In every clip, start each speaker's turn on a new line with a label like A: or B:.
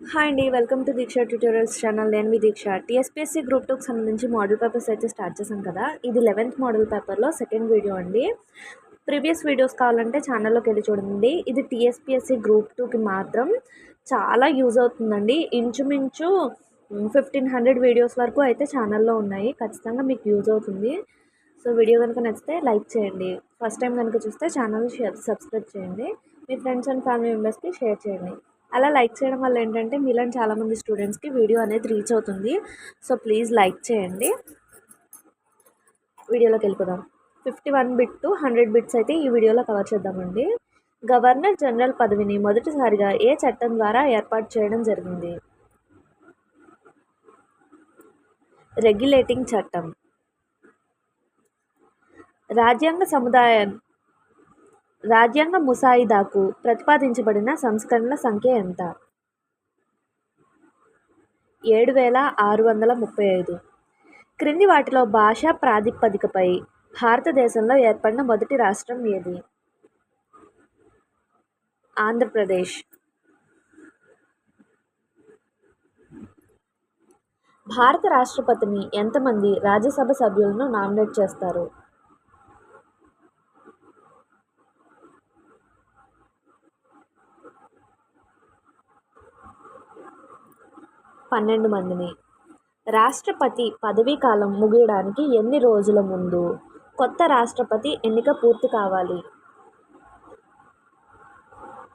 A: Hi అండి welcome to Deeksha tutorials channel నేను మీ దీక్ష. టీఎస్పీఎస్సీ గ్రూప్ టూకి సంబంధించి మోడల్ పేపర్స్ అయితే స్టార్ట్ చేశాం కదా. ఇది లెవెన్త్ మోడల్ పేపర్లో సెకండ్ వీడియో అండి. ప్రీవియస్ వీడియోస్ కావాలంటే ఛానల్లోకి వెళ్ళి చూడండి. ఇది టీఎస్పీఎస్సీ గ్రూప్ టూకి మాత్రం చాలా యూజ్ అవుతుందండి. ఇంచుమించు ఫిఫ్టీన్ హండ్రెడ్ వీడియోస్ వరకు అయితే ఛానల్లో ఉన్నాయి. ఖచ్చితంగా మీకు యూజ్ అవుతుంది. సో వీడియో కనుక నచ్చితే లైక్ చేయండి. ఫస్ట్ టైం కనుక చూస్తే ఛానల్ సబ్స్క్రైబ్ చేయండి. మీ ఫ్రెండ్స్ అండ్ ఫ్యామిలీ మెంబర్స్కి షేర్ చేయండి. అలా లైక్ చేయడం వల్ల ఏంటంటే మీలాంటి చాలామంది స్టూడెంట్స్కి వీడియో అనేది రీచ్ అవుతుంది. సో ప్లీజ్ లైక్ చేయండి. వీడియోలోకి వెళ్ళిపోదాం. Fifty one bit to hundred bits అయితే ఈ వీడియోలో కవర్ చేద్దామండి. గవర్నర్ జనరల్ పదవిని మొదటిసారిగా ఏ చట్టం ద్వారా ఏర్పాటు చేయడం జరిగింది? రెగ్యులేటింగ్ చట్టం. రాజ్యాంగ సముదాయం రాజ్యాంగ ముసాయిదాకు ప్రతిపాదించబడిన సంస్కరణల సంఖ్య ఎంత? ఏడు వేల ఆరు వందల ముప్పై ఐదు. క్రింది వాటిలో భాషా ప్రాతిపదికపై భారతదేశంలో ఏర్పడిన మొదటి రాష్ట్రం ఏది? ఆంధ్రప్రదేశ్. భారత రాష్ట్రపతిని ఎంతమంది రాజ్యసభ సభ్యులను నామినేట్ చేస్తారు? పన్నెండు మందిని. రాష్ట్రపతి పదవీ కాలం ముగియడానికి ఎన్ని రోజుల ముందు? కొత్త రాష్ట్రపతి ఎన్నిక పూర్తి కావాలి?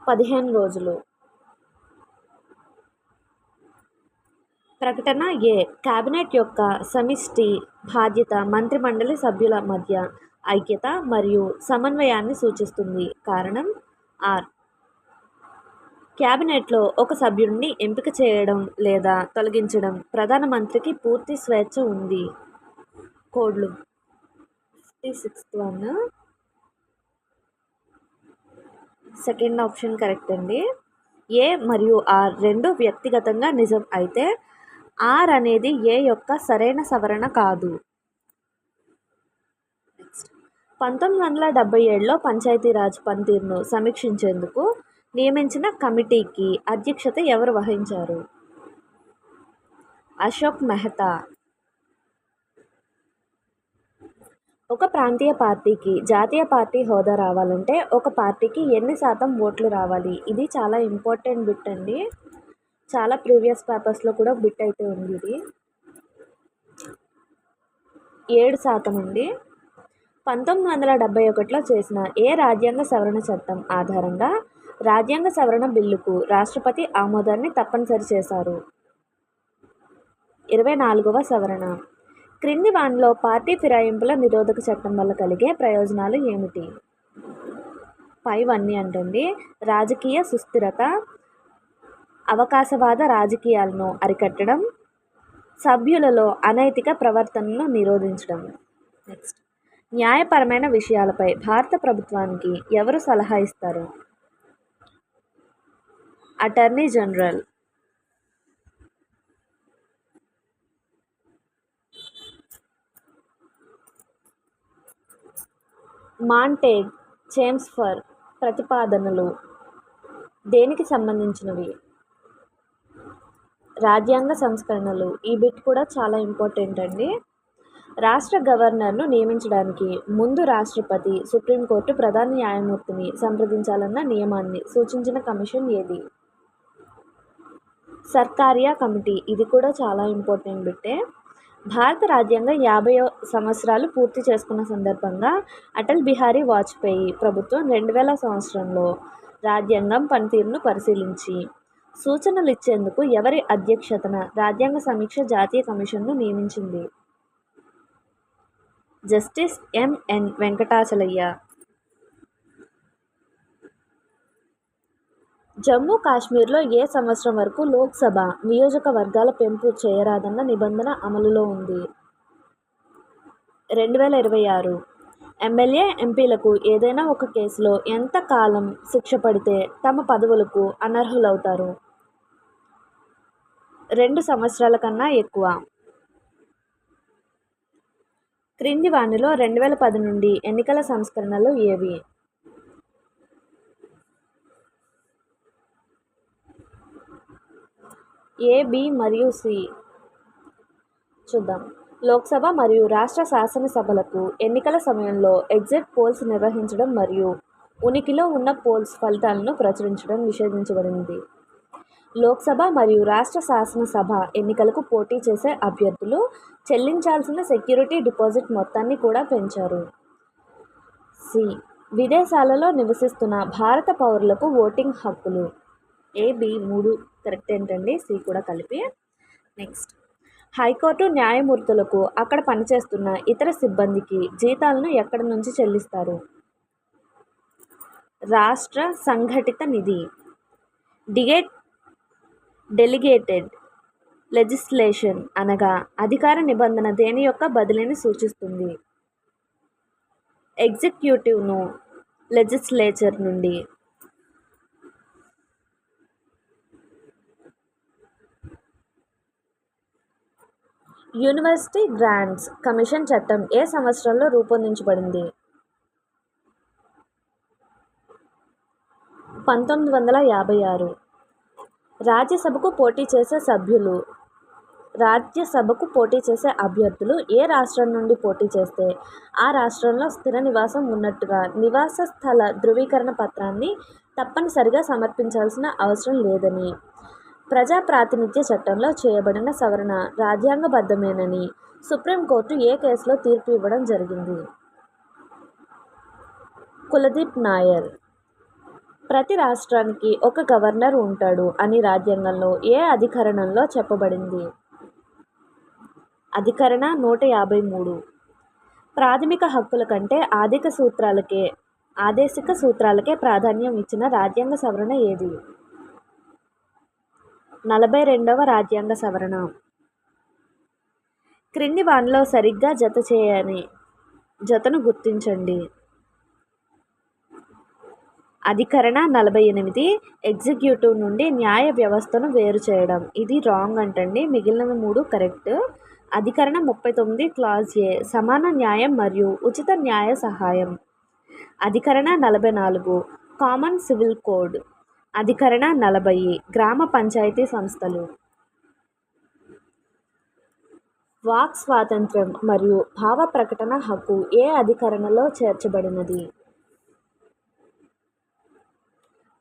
A: పదిహేను రోజులు. ప్రకటన ఏ? కేబినెట్ యొక్క సమిష్టి బాధ్యత మంత్రిమండలి సభ్యుల మధ్య ఐక్యత మరియు సమన్వయాన్ని సూచిస్తుంది. కారణం ఆర్. క్యాబినెట్లో ఒక సభ్యుడిని ఎంపిక చేయడం లేదా తొలగించడం ప్రధానమంత్రికి పూర్తి స్వేచ్ఛ ఉంది. కోడ్లు fifty sixth one. Second option correct అండి. ఏ మరియు ఆర్ రెండు వ్యక్తిగతంగా నిజం అయితే ఆర్ అనేది ఏ యొక్క సరైన సవరణ కాదు. పంతొమ్మిది వందల డెబ్బై ఏడులో పంచాయతీరాజ్ పనితీరును సమీక్షించేందుకు నియమించిన కమిటీకి అధ్యక్షత ఎవరు వహించారు? అశోక్ మెహతా. ఒక ప్రాంతీయ పార్టీకి జాతీయ పార్టీ హోదా రావాలంటే ఒక పార్టీకి ఎన్ని శాతం ఓట్లు రావాలి? ఇది చాలా ఇంపార్టెంట్ బిట్ అండి. చాలా ప్రీవియస్ పేపర్స్లో కూడా బిట్ అయితే ఉంది ఇది. ఏడు శాతం అండి. పంతొమ్మిది వందల డెబ్బై ఒకటిలో చేసిన ఏ రాజ్యాంగ సవరణ చట్టం ఆధారంగా రాజ్యాంగ సవరణ బిల్లుకు రాష్ట్రపతి ఆమోదాన్ని తప్పనిసరి చేశారు. ఇరవై నాలుగవ సవరణ. క్రింది వానిలో పార్టీ ఫిరాయింపుల నిరోధక చట్టం వల్ల కలిగే ప్రయోజనాలు ఏమిటి? పైవన్నీ అంటండి రాజకీయ సుస్థిరత అవకాశవాద రాజకీయాలను అరికట్టడం సభ్యులలో అనైతిక ప్రవర్తనను నిరోధించడం. నెక్స్ట్. న్యాయపరమైన విషయాలపై భారత ప్రభుత్వానికి ఎవరు సలహా ఇస్తారు? అటార్నీ జనరల్ మాంటేగ్ చేమ్స్ఫర్ ప్రతిపాదనలు. దేనికి సంబంధించినవి? రాజ్యాంగ సంస్కరణలు. ఈ బిట్ కూడా చాలా ఇంపార్టెంట్ అండి. రాష్ట్ర గవర్నర్ను నియమించడానికి ముందు రాష్ట్రపతి సుప్రీంకోర్టు ప్రధాన న్యాయమూర్తిని సంప్రదించాలన్న నియమాన్ని సూచించిన కమిషన్ ఏది? సర్కారియా కమిటీ. ఇది కూడా చాలా ఇంపార్టెంట్ బిట్టే. భారత రాజ్యాంగం యాభై సంవత్సరాలు పూర్తి చేసుకున్న సందర్భంగా అటల్ బిహారీ వాజ్పేయి ప్రభుత్వం రెండు వేల సంవత్సరంలో రాజ్యాంగం పనితీరును పరిశీలించి సూచనలు ఇచ్చేందుకు ఎవరి అధ్యక్షతన రాజ్యాంగ సమీక్ష జాతీయ కమిషన్ను నియమించింది. జస్టిస్ ఎంఎన్ వెంకటాచలయ్య జమ్మూ కాశ్మీర్లో ఏ సంవత్సరం వరకు లోక్సభ నియోజకవర్గాల పెంపు చేయరాదన్న నిబంధన అమలులో ఉంది. రెండు వేల ఇరవై ఆరు ఎమ్మెల్యే ఎంపీలకు ఏదైనా ఒక కేసులో ఎంత కాలం శిక్ష పడితే తమ పదవులకు అనర్హులవుతారు? రెండు సంవత్సరాల కన్నా ఎక్కువ. క్రింది వాణిలో రెండు వేల పది నుండి ఎన్నికల సంస్కరణలు ఏవి? ఏ బి మరియు సి చూద్దాం. లోక్సభ మరియు రాష్ట్ర శాసనసభలకు ఎన్నికల సమయంలో ఎగ్జిట్ పోల్స్ నిర్వహించడం మరియు ఉనికిలో ఉన్న పోల్స్ ఫలితాలను ప్రచురించడం నిషేధించబడింది. లోక్సభ మరియు రాష్ట్ర శాసనసభ ఎన్నికలకు పోటీ చేసే అభ్యర్థులు చెల్లించాల్సిన సెక్యూరిటీ డిపాజిట్ మొత్తాన్ని కూడా పెంచారు. సి. విదేశాలలో నివసిస్తున్న భారత పౌరులకు ఓటింగ్ హక్కులు. ఏ బి మూడు కరెక్ట్ ఏంటండి? సి కూడా కలిపి. నెక్స్ట్ హైకోర్టు న్యాయమూర్తులకు అక్కడ పనిచేస్తున్న ఇతర సిబ్బందికి జీతాలను ఎక్కడి నుంచి చెల్లిస్తారు? రాష్ట్ర సంఘటిత నిధి. డిగేట్ డెలిగేటెడ్ లెజిస్లేషన్ అనగా అధికార నిబంధన దేని యొక్క బదిలీని సూచిస్తుంది? ఎగ్జిక్యూటివ్ను లెజిస్లేచర్ నుండి. యూనివర్సిటీ గ్రాంట్స్ కమిషన్ చట్టం ఏ సంవత్సరంలో రూపొందించబడింది? పంతొమ్మిది వందల యాభై ఆరు. రాజ్యసభకు పోటీ చేసే సభ్యులు రాజ్యసభకు పోటీ చేసే అభ్యర్థులు ఏ రాష్ట్రం నుండి పోటీ చేస్తే ఆ రాష్ట్రంలో స్థిర నివాసం ఉన్నట్టుగా నివాస స్థల ధృవీకరణ పత్రాన్ని తప్పనిసరిగా సమర్పించాల్సిన అవసరం లేదని ప్రజా ప్రాతినిధ్య చట్టంలో చేయబడిన సవరణ రాజ్యాంగబద్ధమేనని సుప్రీంకోర్టు ఏ కేసులో తీర్పు ఇవ్వడం జరిగింది? కులదీప్ నాయర్. ప్రతి రాష్ట్రానికి ఒక గవర్నర్ ఉంటాడు అని రాజ్యాంగంలో ఏ అధికరణంలో చెప్పబడింది? అధికరణ నూట యాభై మూడు. ప్రాథమిక హక్కుల కంటే ఆర్థిక సూత్రాలకే ఆదేశిక సూత్రాలకే ప్రాధాన్యం ఇచ్చిన రాజ్యాంగ సవరణ ఏది? నలభై రెండవ రాజ్యాంగ సవరణ. క్రింది వానిలో సరిగ్గా జత చేయని జతను గుర్తించండి. అధికరణ నలభై ఎనిమిది ఎగ్జిక్యూటివ్ నుండి న్యాయ వ్యవస్థను వేరు చేయడం. ఇది రాంగ్ అంటండి. మిగిలిన మూడు కరెక్ట్. అధికరణ ముప్పై తొమ్మిది క్లాజ్ ఏ సమాన న్యాయం మరియు ఉచిత న్యాయ సహాయం. అధికరణ నలభై నాలుగు కామన్ సివిల్ కోడ్. అధికరణ నలభై గ్రామ పంచాయతీ సంస్థలు. వాక్ స్వాతంత్రం మరియు భావ ప్రకటన హక్కు ఏ అధికరణలో చేర్చబడినది?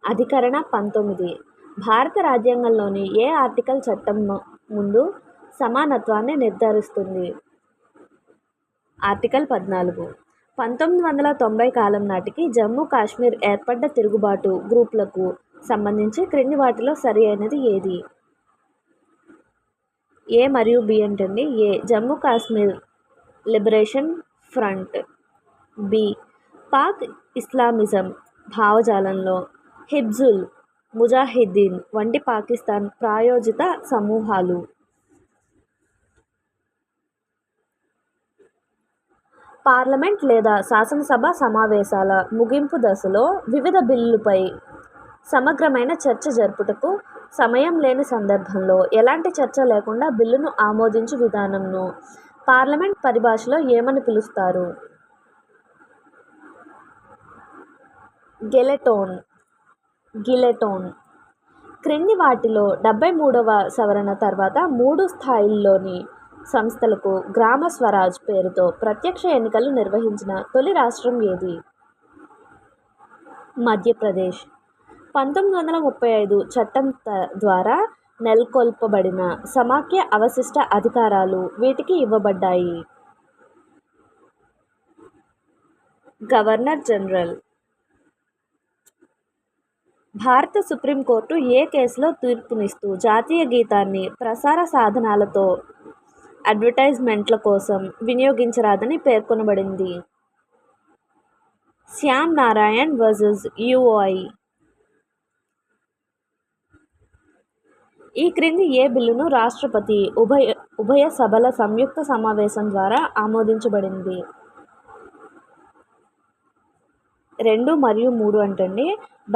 A: అధికరణ పంతొమ్మిది. భారత రాజ్యాంగంలోని ఏ ఆర్టికల్ చట్టం ముందు సమానత్వాన్ని నిర్ధారిస్తుంది? ఆర్టికల్ పద్నాలుగు. పంతొమ్మిది వందల తొంభై కాలం నాటికి జమ్మూ కాశ్మీర్ ఏర్పడ్డ తిరుగుబాటు గ్రూపులకు సంబంధించి క్రింది వాటిలో సరి అయినది ఏది? ఏ మరియు బి అంటండి A Jammu Kashmir liberation front. B Pak Islamism భావజాలంలో హిబ్జుల్ ముజాహిద్దీన్ వంటి పాకిస్తాన్ ప్రాయోజిత సమూహాలు. పార్లమెంట్ లేదా శాసనసభ సమావేశాల ముగింపు దశలో వివిధ బిల్లులపై సమగ్రమైన చర్చ జరుపుటకు సమయం లేని సందర్భంలో ఎలాంటి చర్చ లేకుండా బిల్లును ఆమోదించు విధానంను పార్లమెంట్ పరిభాషలో ఏమని పిలుస్తారు? గెలెటోన్ గిలెటోన్. క్రింది వాటిలో డెబ్బై మూడవ సవరణ తర్వాత మూడు స్థాయిల్లోని సంస్థలకు గ్రామ స్వరాజ్ పేరుతో ప్రత్యక్ష ఎన్నికలు నిర్వహించిన తొలి రాష్ట్రం ఏది? మధ్యప్రదేశ్. పంతొమ్మిది వందల ముప్పై ఐదు చట్టం ద్వారా నెలకొల్పబడిన సమాఖ్య అవశిష్ట అధికారాలు వీటికి ఇవ్వబడ్డాయి. గవర్నర్ జనరల్ భారత సుప్రీంకోర్టు ఏ కేసులో తీర్పునిస్తూ జాతీయ గీతాన్ని ప్రసార సాధనాలతో అడ్వర్టైజ్మెంట్ల కోసం వినియోగించరాదని పేర్కొనబడింది. శ్యామ్ నారాయణ్ వర్సెస్ యుఐ ఈ క్రింది ఏ బిల్లును రాష్ట్రపతి ఉభయ ఉభయ సభల సంయుక్త సమావేశం ద్వారా ఆమోదించబడింది? రెండు మరియు మూడు అంటండి.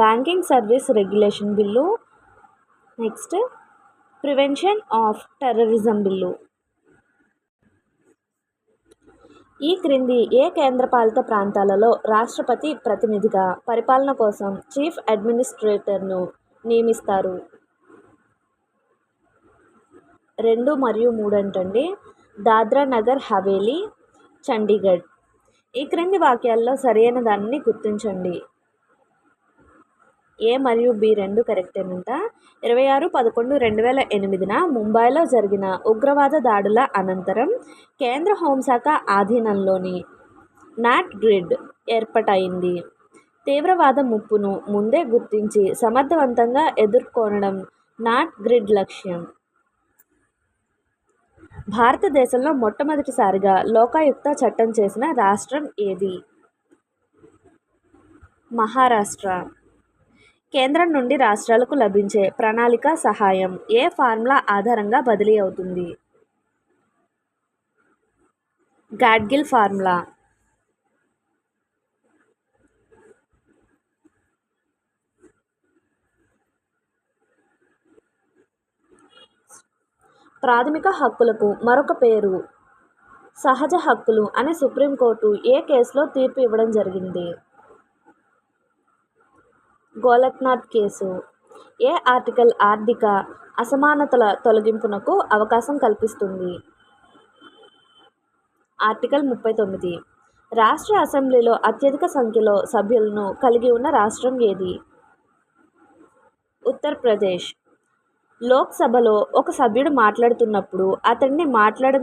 A: Banking service regulation bill. Next prevention of terrorism bill. ఈ క్రింది ఏ కేంద్రపాలిత ప్రాంతాలలో రాష్ట్రపతి ప్రతినిధిగా పరిపాలన కోసం చీఫ్ అడ్మినిస్ట్రేటర్ను నియమిస్తారు? రెండు మరియు మూడు అంటండి. దాద్రా నగర్ హవేలీ చండీగఢ్. ఈ క్రింది వాక్యాల్లో సరైన దానిని గుర్తించండి. ఏ మరియు బి రెండు కరెక్టేనంట ఇరవై ఆరు పదకొండు రెండు వేల ఎనిమిదిన ముంబైలో జరిగిన ఉగ్రవాద దాడుల అనంతరం కేంద్ర హోంశాఖ ఆధీనంలోని నాట్ గ్రిడ్ ఏర్పాటైంది. తీవ్రవాద ముప్పును ముందే గుర్తించి సమర్థవంతంగా ఎదుర్కొనడం నాట్ గ్రిడ్ లక్ష్యం. భారతదేశంలో మొట్టమొదటిసారిగా లోకాయుక్త చట్టం చేసిన రాష్ట్రం ఏది? మహారాష్ట్ర. కేంద్రం నుండి రాష్ట్రాలకు లభించే ప్రణాళిక సహాయం ఏ ఫార్ములా ఆధారంగా బదిలీ అవుతుంది? గాడ్గిల్ ఫార్ములా. ప్రాథమిక హక్కులకు మరొక పేరు సహజ హక్కులు అని సుప్రీంకోర్టు ఏ కేసులో తీర్పు ఇవ్వడం జరిగింది? గోలక్నాథ్ కేసు. ఏ ఆర్టికల్ ఆర్థిక అసమానతల తొలగింపునకు అవకాశం కల్పిస్తుంది? ఆర్టికల్ ముప్పై తొమ్మిది. రాష్ట్ర అసెంబ్లీలో అత్యధిక సంఖ్యలో సభ్యులను కలిగి ఉన్న రాష్ట్రం ఏది? ఉత్తరప్రదేశ్. లోక్సభలో ఒక సభ్యుడు మాట్లాడుతున్నప్పుడు అతన్ని మాట్లాడ